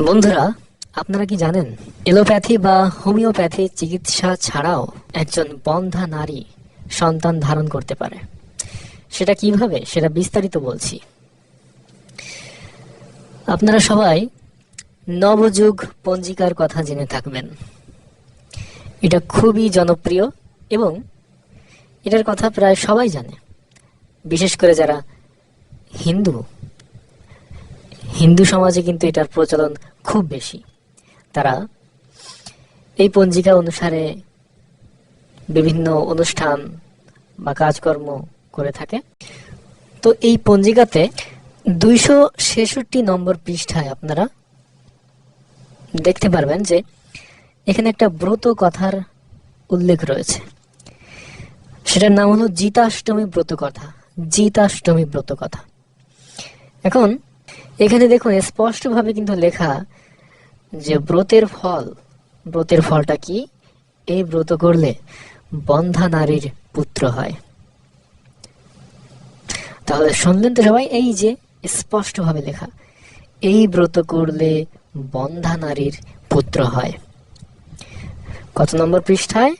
বন্ধুরা, আপনারা কি জানেন, এলোপ্যাথি বা হোমিওপ্যাথি চিকিৎসা ছাড়াও একজন বন্ধা নারী সন্তান ধারণ করতে পারে। সেটা কীভাবে, সেটা বিস্তারিত বলছি। আপনারা সবাই নবযুগ পঞ্জিকার কথা জেনে থাকবেন। এটা খুবই জনপ্রিয় এবং এটার কথা প্রায় সবাই জানে। বিশেষ করে যারা হিন্দু হিন্দু সমাজে কিন্তু এটার প্রচলন খুব বেশি। তারা এই পঞ্জিকা অনুসারে বিভিন্ন অনুষ্ঠান বা কাজকর্ম করে থাকে। তো এই পঞ্জিকাতে দুইশো ছেষট্টি নম্বর পৃষ্ঠায় আপনারা দেখতে পারবেন যে এখানে একটা ব্রত কথার উল্লেখ রয়েছে। সেটার নাম হলো জিতাষ্টমী ব্রত কথা। জিতাষ্টমী ব্রত কথা। এখন এখানে দেখুন স্পষ্টভাবে কিন্তু লেখা যে ব্রতের ফল, ব্রতের ফলটা কি? এই ব্রত করলে বন্ধা নারীর পুত্র হয়। তাহলে শুনলেন তো সবাই, এই যে স্পষ্টভাবে লেখা, এই ব্রত করলে বন্ধা নারীর পুত্র হয়। কত নম্বর পৃষ্ঠায়?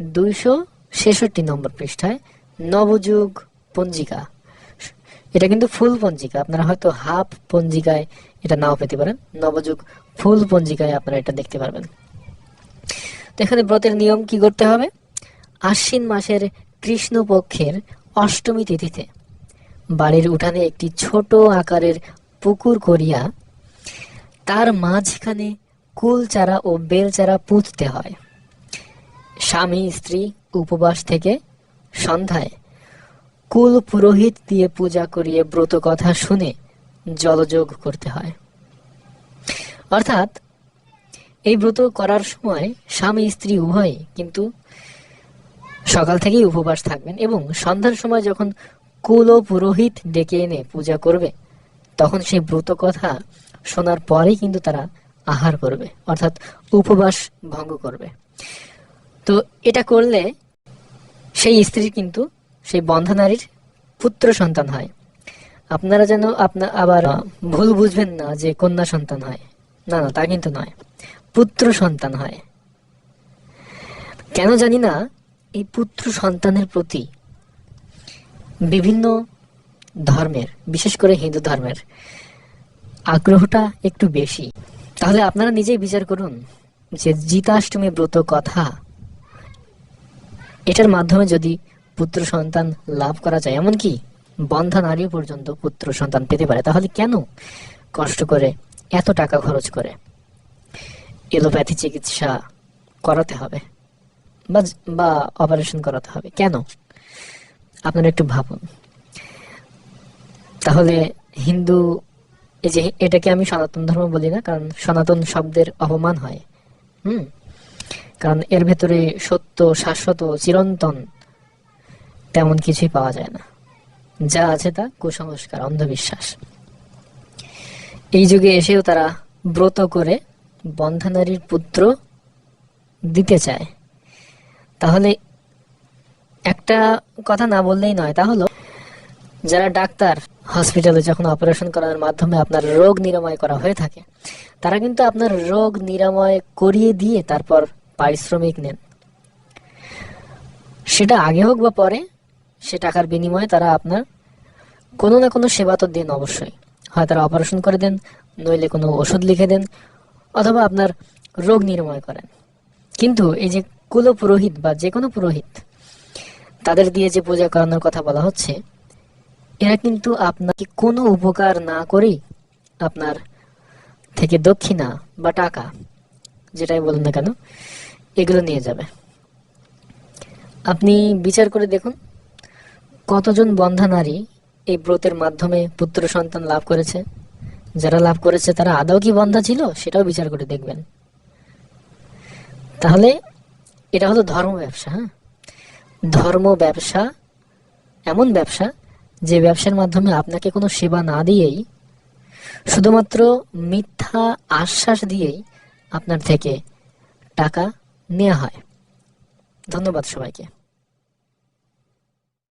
দুইশো ছেষট্টি নম্বর পৃষ্ঠায়, নবযুগ পঞ্জিকা। এটা কিন্তু ফুল পঞ্জিকা। আপনারা হয়তো হাফ পঞ্জিকায় এটা নাও পেতে পারেন। নবযুগ ফুল পঞ্জিকায় আপনারা এটা দেখতে পারবেন। তো এখানে ব্রতের নিয়ম কি করতে হবে? আশ্বিন মাসের কৃষ্ণপক্ষের অষ্টমী তিথিতে বাড়ির উঠানে একটি ছোট আকারের পুকুর করিয়া তার মাঝখানে কুল চারা ও বেল চারা পুঁততে হয়। স্বামী, স্ত্রী, উপবাস থেকে সন্ধ্যায় কুল পুরোহিত দিয়ে পূজা করিয়ে ব্রত কথা শুনে জলযোগ করতে হয়। অর্থাৎ, এই ব্রত করার সময় স্বামী স্ত্রী উভয় কিন্তু সকাল থেকেই উপবাস থাকবেন এবং সন্ধ্যার সময় যখন কুল ও পুরোহিত ডেকে এনে পূজা করবে, তখন সেই ব্রত কথা শোনার পরেই কিন্তু তারা আহার করবে, অর্থাৎ উপবাস ভঙ্গ করবে। তো এটা করলে সেই স্ত্রীর কিন্তু সেই বন্ধা নারীর পুত্র সন্তান হয়। আপনারা যেন আপনার আবার ভুল বুঝবেন না যে কন্যা সন্তান হয়। না না, তা কিন্তু নয়। পুত্র সন্তান হয়। কেন জানি না, এই পুত্র সন্তানের প্রতি বিভিন্ন ধর্মের, বিশেষ করে হিন্দু ধর্মের আগ্রহটা একটু বেশি। তাহলে আপনারা নিজেই বিচার করুন যে জিতাষ্টমী ব্রত কথা এটার মাধ্যমে যদি পুত্র সন্তান লাভ করা যায়? এমনকি বন্ধা নারীও পর্যন্ত পুত্র সন্তান পেতে পারে। তাহলে কেন কষ্ট করে, এত টাকা খরচ করে এলোপ্যাথি চিকিৎসা করাতে হবে বা অপারেশন করাতে হবে? কেন? আপনারা একটু ভাবুন। তাহলে হিন্দু, এই যে এটাকে আমি সনাতন ধর্ম বলি না, কারণ সনাতন শব্দের অপমান হয়। হুম? কারণ এর ভেতরে সত্য, শাশ্বত, চিরন্তন তেমন কিছুই পাওয়া যায় না। যা আছে তা কুসংস্কার, অন্ধবিশ্বাস। এই যুগে এসেও তারা ব্রত করে বন্ধনারীর পুত্র দিতে চায়। তাহলে একটা কথা না বললেই নয়, তা হলো যারা ডাক্তার হসপিটালে যখন অপারেশন করার মাধ্যমে আপনার রোগ নিরাময় করা হয়ে থাকে, তারা কিন্তু আপনার রোগ নিরাময় করিয়ে দিয়ে তারপর পারিশ্রমিক নেন। সেটা আগে হোক বা পরে সে টাকার বিনিময়ে তারা আপনার কোনো না কোনো সেবা তো দেন অবশ্যই। হয় তারা অপারেশন করে দেন, নইলে কোনো ওষুধ লিখে দেন, অথবা আপনার রোগ নিরাময় করেন। কিন্তু এই যে কুলো পুরোহিত বা যে কোনো পুরোহিত, তাদের দিয়ে যে পূজা করানোর কথা বলা হচ্ছে, এরা কিন্তু আপনাকে কোনো উপকার না করেই আপনার থেকে দক্ষিণা বা টাকা, যেটাই বলুন না কেন, এগুলো নিয়ে যাবে। আপনি বিচার করে দেখুন। কতজন বন্ধা নারী এই ব্রতের মাধ্যমে পুত্র সন্তান লাভ করেছে? যারা লাভ করেছে, তারা আদৌ কি বন্ধা ছিল? সেটাও বিচার করে দেখবেন। তাহলে এটা হলো ধর্ম ব্যবসা হ্যাঁ? ধর্ম ব্যবসা এমন ব্যবসা যে ব্যবসার মাধ্যমে আপনাকে কোনো সেবা না দিয়েই, শুধুমাত্র মিথ্যা আশ্বাস দিয়েই আপনার থেকে টাকা নেওয়া হয়। ধন্যবাদ সবাইকে।